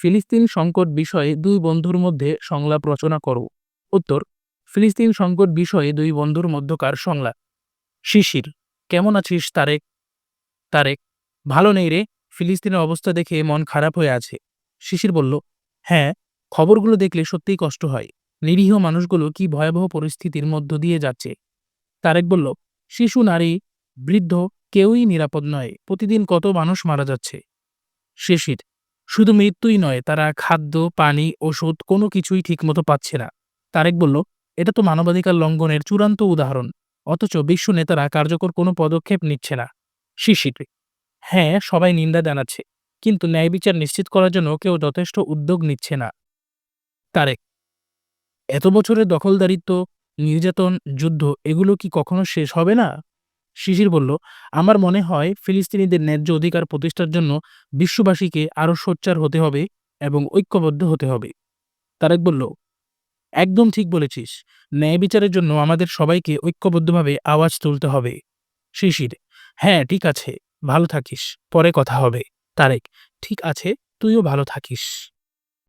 ফিলিস্তিন সংকট বিষয়ে দুই বন্ধুর মধ্যে সংলাপ রচনা করো। উত্তর, ফিলিস্তিন সংকট বিষয়ে দুই বন্ধুর মধ্যকার সংলাপ। শিশির, কেমন আছিস তারেক? তারেক, ভালো নেই রে, ফিলিস্তিনের অবস্থা দেখে মন খারাপ হয়ে আছে। শিশির বলল হ্যাঁ খবরগুলো দেখলে সত্যিই কষ্ট হয়। নিরীহ মানুষগুলো কি ভয়াবহ পরিস্থিতির মধ্য দিয়ে যাচ্ছে? তারেক বলল, শিশু, নারী, বৃদ্ধ কেউই নিরাপদ নয়। প্রতিদিন কত মানুষ মারা যাচ্ছে? শিশির শুধু মৃত্যুই নয়, তারা খাদ্য, পানি, ওষুধ, কোনো কিছুই ঠিকমতো পাচ্ছে না। তারেক বলল, এটা তো মানবাধিকার লঙ্ঘনের চূড়ান্ত উদাহরণ, অথচ বিশ্ব নেতারা কার্যকর কোনো পদক্ষেপ নিচ্ছে না। শিশির হ্যাঁ সবাই নিন্দা জানাচ্ছে, কিন্তু ন্যায় বিচার নিশ্চিত করার জন্য কেউ যথেষ্ট উদ্যোগ নিচ্ছে না। তারেক। এত বছরের দখলদারিত্ব, নির্যাতন, যুদ্ধ, এগুলো কি কখনো শেষ হবে না? শিশির বলল, আমার মনে হয় ফিলিস্তিনিদের ন্যায্য অধিকার প্রতিষ্ঠার জন্য বিশ্ববাসীকে আরও সোচ্চার হতে হবে এবং ঐক্যবদ্ধ হতে হবে। তারেক বলল, একদম ঠিক বলেছিস। ন্যায় বিচারের জন্য আমাদের সবাইকে ঐক্যবদ্ধভাবে আওয়াজ তুলতে হবে। শিশির হ্যাঁ ঠিক আছে, ভালো থাকিস, পরে কথা হবে। তারেক, ঠিক আছে, তুইও ভালো থাকিস।